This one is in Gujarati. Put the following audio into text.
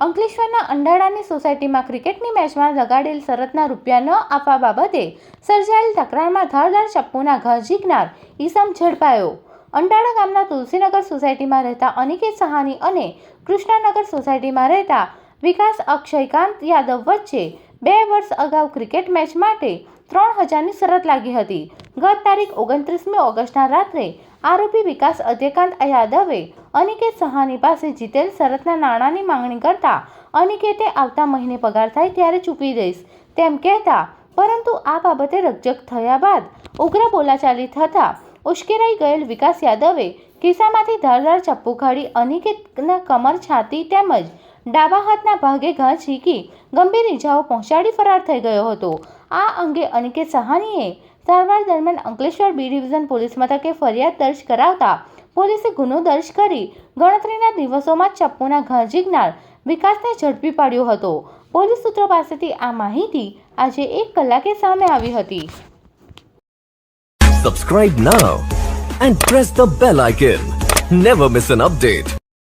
અંકલેશ્વરના અંડાળાની સોસાયટીમાં ક્રિકેટની મેચમાં લગાડેલ શરતના રૂપિયા ન આપવા બાબતે સર્જાયેલ તકરારમાં ધારદાર ચપ્પુના ઘા ઝીકનાર ઈસમ ઝડપાયો. અંડાળા ગામના તુલસીનગર સોસાયટીમાં રહેતા અનિકેત સહાની અને કૃષ્ણનગર સોસાયટીમાં રહેતા વિકાસ અક્ષયકાંત યાદવ વચ્ચે બે વર્ષ અગાઉ ક્રિકેટ મેચ માટે ત્રણ હજારની શરત લાગી હતી. ગત તારીખ ઓગણત્રીસમી ઓગસ્ટના રાત્રે આરોપી વિકાસ અજયકાંત યાદવે અનિકેત સહાની પાસે જીતેલ શરતના નાણાંની માંગણી કરતા અનિકેતે આવતા મહિને પગાર થાય ત્યારે ચૂકવી દઈશ, તેમ કહેતા, પરંતુ આ બાબતે રકજક થયા બાદ ઉગ્ર બોલાચાલી થતાં ઉશ્કેરાઈ ગયેલ વિકાસ યાદવે ખિસ્સામાંથી ધારદાર ચપ્પુ કાઢી અનિકેતના કમર છાતી તેમજ ડાબા હાથના ભાગે ઘા ઝીકી ગંભીર ઇજાઓ પહોંચાડી ફરાર થઈ ગયો હતો. આ અંગે અનિકેત સહાનીએ સારવાર દરમિયાન અંકલેશ્વર બી ડિવિઝન પોલીસ મથકે ફરિયાદ દર્જ કરાવતા પોલીસે ગુનો દર્જ કરી ગણતરીના દિવસોમાં ચપ્પુના ઘા જીગનાર વિકાસને ઝડપી પાડ્યો હતો. પોલીસ સૂત્રો પાસેથી આ માહિતી આજે એક કલાકે સામે આવી હતી. Subscribe now and press the bell icon never miss an update.